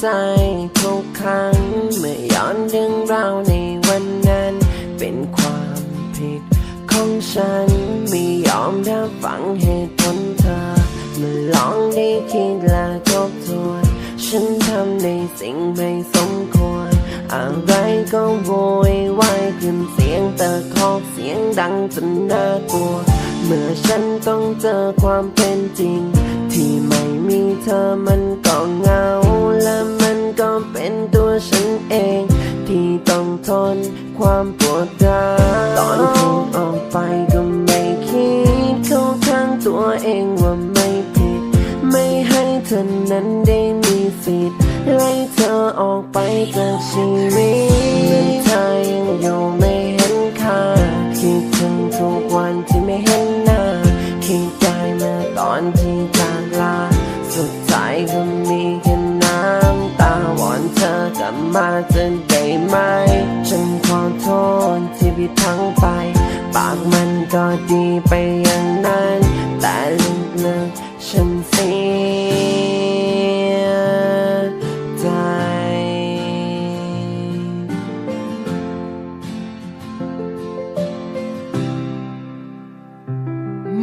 ใจทุกครั้ง เมื่อย้อนเรื่องราวในวันนั้น เป็นความผิดของฉัน ไม่ยอมรับฟังเหตุผลเธอเมื่อลองได้คิดและทบทวน ฉันทำในสิ่งไม่สมควร อะไรก็โวยวายขึ้นเสียงตะคอกเสียงดังจนน่ากลัว เมื่อฉันต้องเจอความเป็นจริงที่ไม่ มีเธอมันก็เหงา และมันก็เป็นตัวฉันเอง ที่ต้องทนความปวดร้าวตอนทุกออกไปก็ไม่คิดเข้าข้างตัวเองว่าไม่ผิด ไม่ให้เธอนั้นได้มีสิทธิ์ไล่เธอออกไปจากชี มาจะได้ไหม ฉันขอโทษที่ผิดพลังไป ปากมันก็ดีไปอย่างนั้น แต่ลึกๆฉันเสียใจ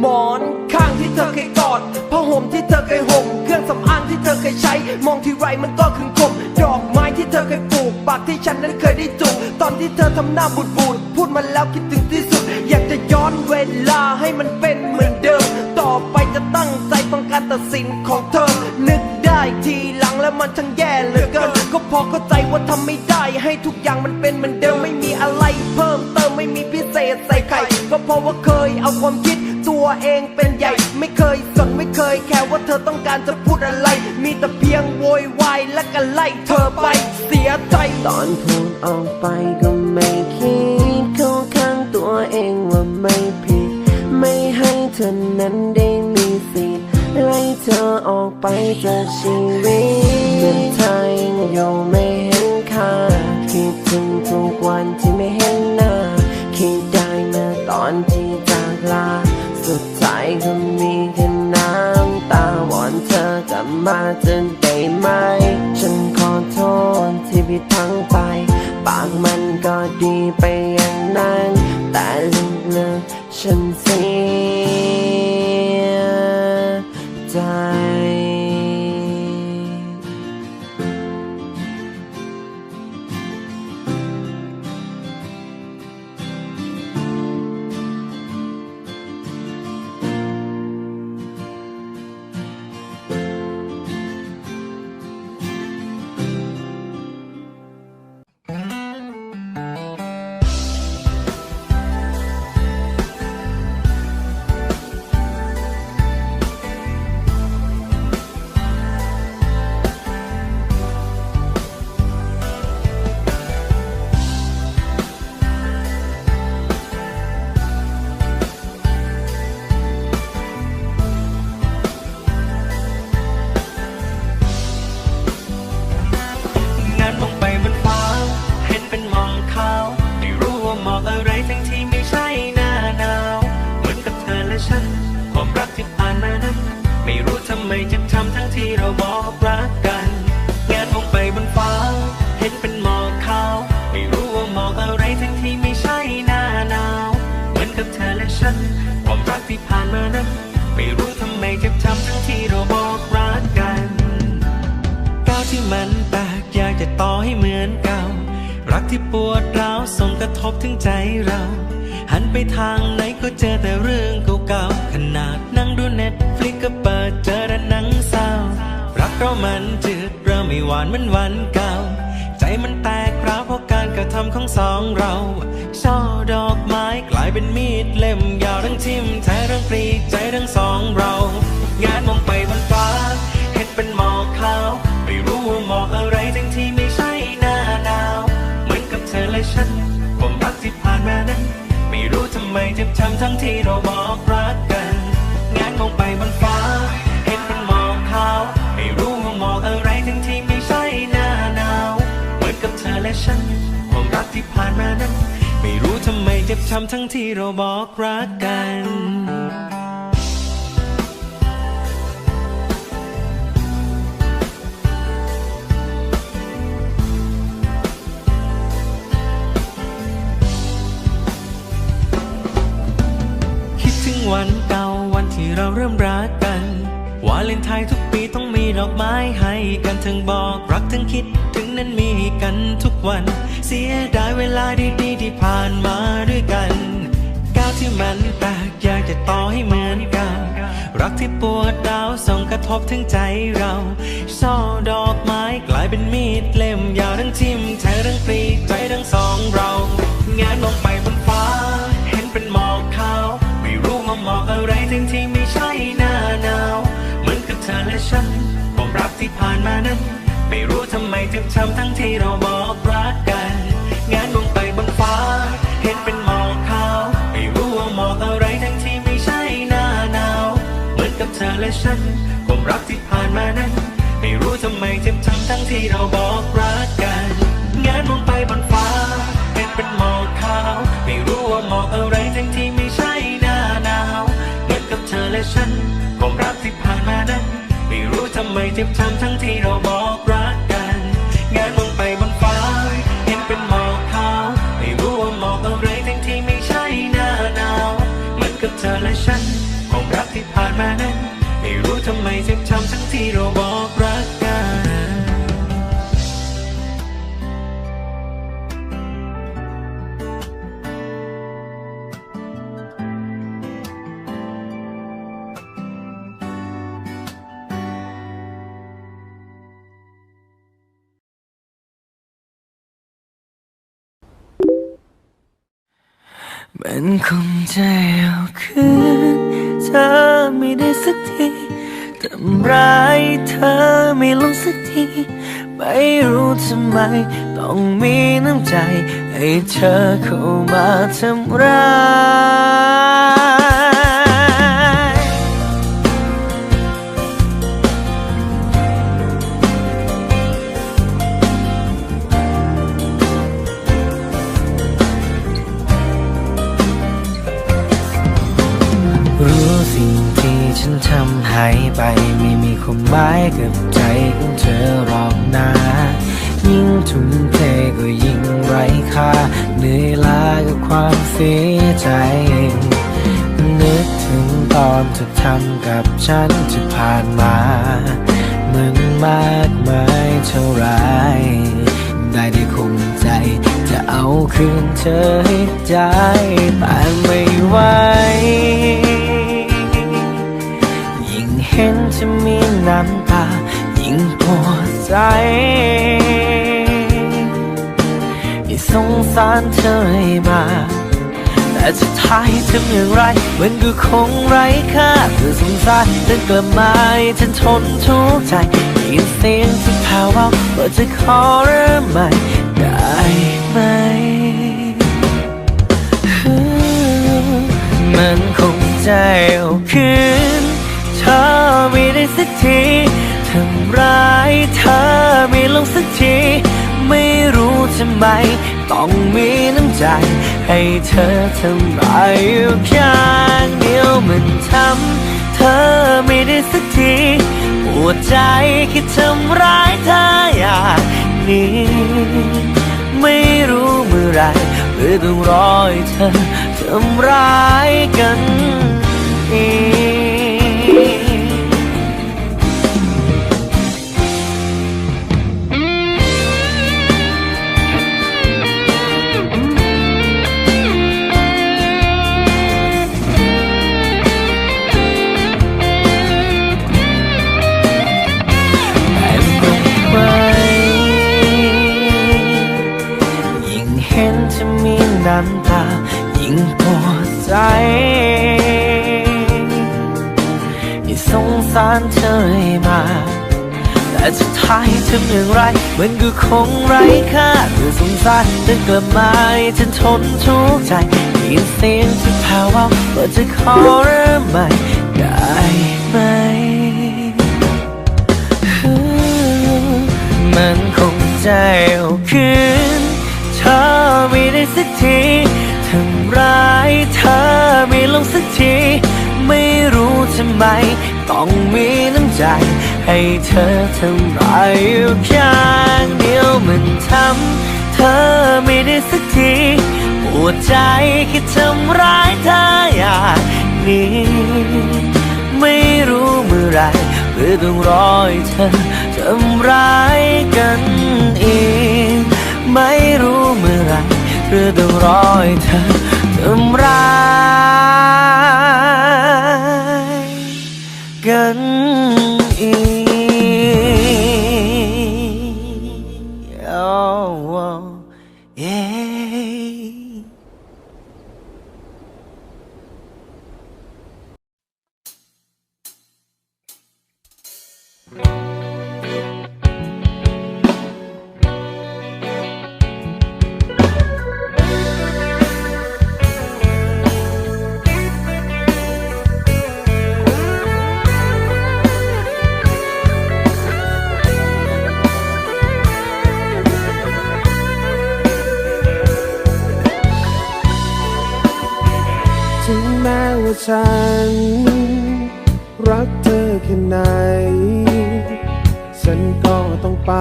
หมอนข้างที่เธอเคยกอดผ้าห่มที่เธอเคยห่ม เครื่องสำอางที่เธอเคยใช้ มองที่ไรมัน ปากที่ฉันนั้นเคยได้จูบตอนที่เธอทำหน้าบูดบูดพูดมาแล้วคิดถึงที่สุด อยากจะย้อนเวลาให้มันเป็นเหมือนเดิม ต่อไปจะตั้งใจฟังการตัดสินของเธอ นึกได้ทีหลังแล้วมันช่างแย่เหลือเกิน ก็พอเข้าใจว่าทำไม่ได้ ให้ทุกอย่างมันเป็นเหมือนเดิมไม่มีอะไรเพิ่มเติมไม่มีพิเศษใส่ไข่ก็เพราะว่าเคยเอาความคิดตัวเองเป็นใหญ่ ไม่เคยสนไม่เคยแค่ว่าเธอต้องการจะพูดอะไร มีแต่เพียงโวยวายและก็ไล่เธอไปเสีย ตอนพูดออกไปก็ไม่คิดเข้าข้างตัวเองว่าไม่ผิด ไม่ให้เธอนั้นได้มีสิทธิ์ไล่เธอออกไปจากชีวิตเมื่อเธอยังอยู่ไม่เห็นค่า คิดถึงทุกวันที่ไม่เห็นหน้า คิดได้เมื่อตอนที่จากลา สุดท้ายก็มีแค่น้ำตาหวอนเธอกลับมาจะได้ไหม ปากมันก็ดีไปอย่างนั้นแต่ลึกๆ อและฉันความรักที่ผ่านมานั้น ไม่รู้ทำไมเจ็บช้ำทั้งที่เราบอกรักกันก้าวที่มันแตกอยากจะต่อให้เหมือนเก่า รักที่ปวดร้าวส่งกระทบถึงใจเรา หันไปทางไหนก็เจอแต่เรื่องเก่าๆขนาดนั่งดูเน็ตฟลิกก็เปิดเจอแต่หนังเศร้า รักเรามันจืดเริ่มไม่หวานเหมือนวันเก่าใจมันแตกร้าวเพราะการกระทำของสองเรา ช่อดอกไม้กลายเป็นมีดเล่ม ทิมแทงทั้งปลีกใจทั้งสองเรา งานมองไปบนฟ้า เห็นเป็นหมอกขาว ไม่รู้ว่าหมอกอะไรทั้งที่ไม่ใช่หน้าหนาว เหมือนกับเธอและฉันความรักที่ผ่านมานั้น ไม่รู้ทำไมเจ็บช้ำทั้งที่เราบอกรัก จ็บช้ำทั้งที่เราบอกรักกันคิดถึงวันเก่าวันที่เราเริ่มรักกัน วาเลนไทน์ทุกปีต้องมีดอกไม้ให้กันถึงบอก ทั้งคิดถึงนั้นมีกันทุกวัน เสียดายเวลาดีๆที่ผ่านมาด้วยกันก้าวที่มันแปลกอยากจะต่อให้เหมือนกันรักที่ปวดร้าวส่งกระทบถึงใจเราช่อดอกไม้กลายเป็นมีดเล่มยาวทั้งทิ่มแทงทั้งปลีใจทั้งสองเรางานลงไปบนฟ้า เห็นเป็นหมอกขาว ไม่รู้มาหมอกอะไรทั้งที่ไม่ใช่หน้าหนาวเหมือนกับเธอและฉันความรักที่ผ่านมานั้น ไม่รู้ทำไมเจ็บช้ำทั้งที่เราบอกรักกัน งานลงไปบนฟ้า เห็นเป็นหมอกขาวไม่รู้ว่าหมอกอะไรทั้งที่ไม่ใช่หน้าหนาว เหมือนกับเธอและฉันความรักที่ผ่านมานั้น ไม่รู้ทำไมเจ็บช้ำทั้งที่เราบอกรักกัน งานมองไปบนฟ้า เห็นเป็นหมอกขาว ไม่รู้ว่าหมอกอะไรทั้งที่ไม่ใช่หน้าหนาว เหมือนกับเธอและฉันความรักที่ผ่านมานั้น ไม่รู้ทำไมเจ็บช้ำทั้งที่เราบอก ที่เราบอกรักกันมันคงจะเอาคืนเธอไม่ได้สักทีำร้ายเธอไม่ลงสักที ไม่รู้ทำไม ต้องมีน้ำใจ ให้เธอเข้ามาทำร้าย นึกถึงตอนเธอทำกับฉันที่ผ่านมา มันมากมายเท่าไร ได้ได้คงใจ จะเอาคืนเธอให้ได้แต่ไม่ไหวยิ่งเห็นจะมีน้ำตา ยิ่งปวดใจยิ่งสงสารเธอให้มา สุดท้ายทำอย่างไร มันก็คงไร้ค่าเธอสงสารเดินกลับมาฉันทนทุกข์ใจยินเสียงที่แผ่วเบาว่าจะขอเริ่มใหม่ได้ไหม มันคงใจเอาคืนเธอไม่ได้สักทีทำร้ายเธอไม่ลงสักที ไม่รู้ทำไม ต้องมีน้ำใจ ให้เธอทำร้ายอยู่ข้างเดียวมันทำเธอไม่ได้สักทีปวดใจคิดทำร้ายเธออย่างนี้ ไม่รู้เมื่อไหรเพื่อต้องรอให้เธอทำร้ายกันอีก แต่สุดท้ายทำอย่างไรมันก็คงไร้ค่าเธอสงสารเดินกลับมาฉันทนทุกข์ใจยินเสียงที่แผ่วเบาว่าจะขอเริ่มใหม่ได้ไหม มันคงใจเอาคืนเธอไม่ได้สักทีทำร้ายเธอไม่ลงสักที ไม่รู้ทำไม ต้องมีน้ำใจ ให้เธอทำร้ายอยู่ข้างเดียวมันทำเธอไม่ได้สักทีปวดใจคิดทำร้ายเธออย่างนี้ ไม่รู้เมื่อไรเรือต้องรอให้เธอทำร้ายกันอีก ไม่รู้เมื่อไรหรือต้องรอให้เธอทำร้ายกั ฉัน รักเธอแค่ไหน ฉันก็ต้องไป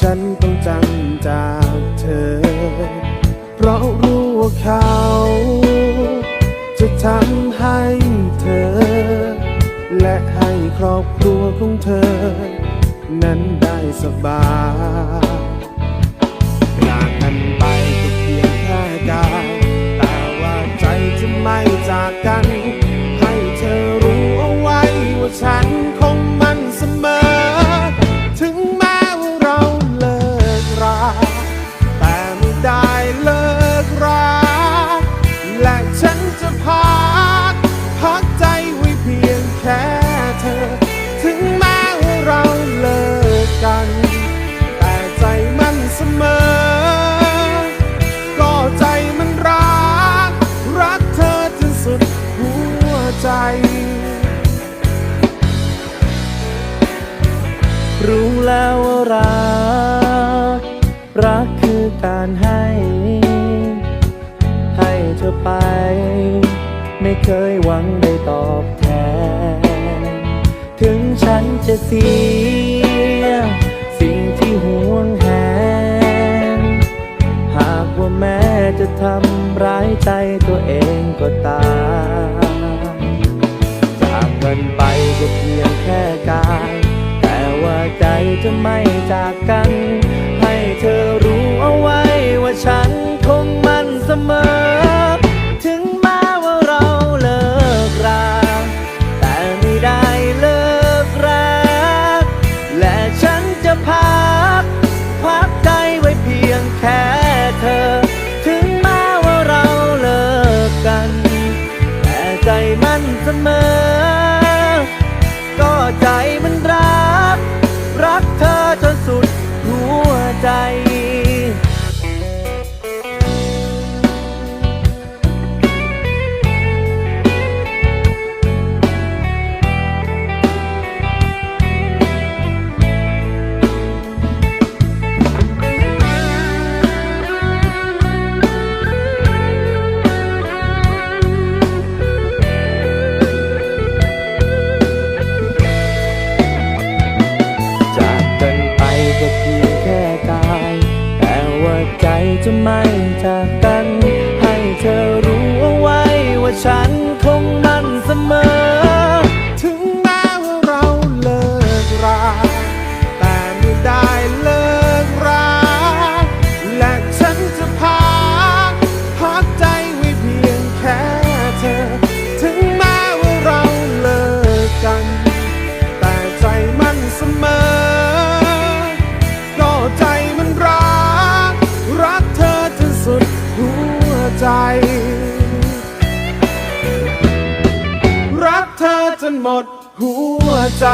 ฉันต้องจำจากเธอ เพราะรู้ว่าเขา จะทำให้เธอ และให้ครอบครัวของเธอ นั้นได้สบาย ไม่จากกัน ให้เธอรู้เอาไว้ว่าฉันค ไปไม่เคยหวังได้ตอบแทน ถึงฉันจะเสีย สิ่งที่ห่วงแหน หากว่าแม้จะทำร้ายใจตัวเองก็ตามจากกันไปก็เพียงแค่กายแต่ว่าใจจะไม่จากกัน ให้เธอรู้เอาไว้ว่าฉัน ใจจะไม่จากกัน ให้เธอรู้เอาไว้ว่าฉันคงมั่นเสมอ หมดหัวใจ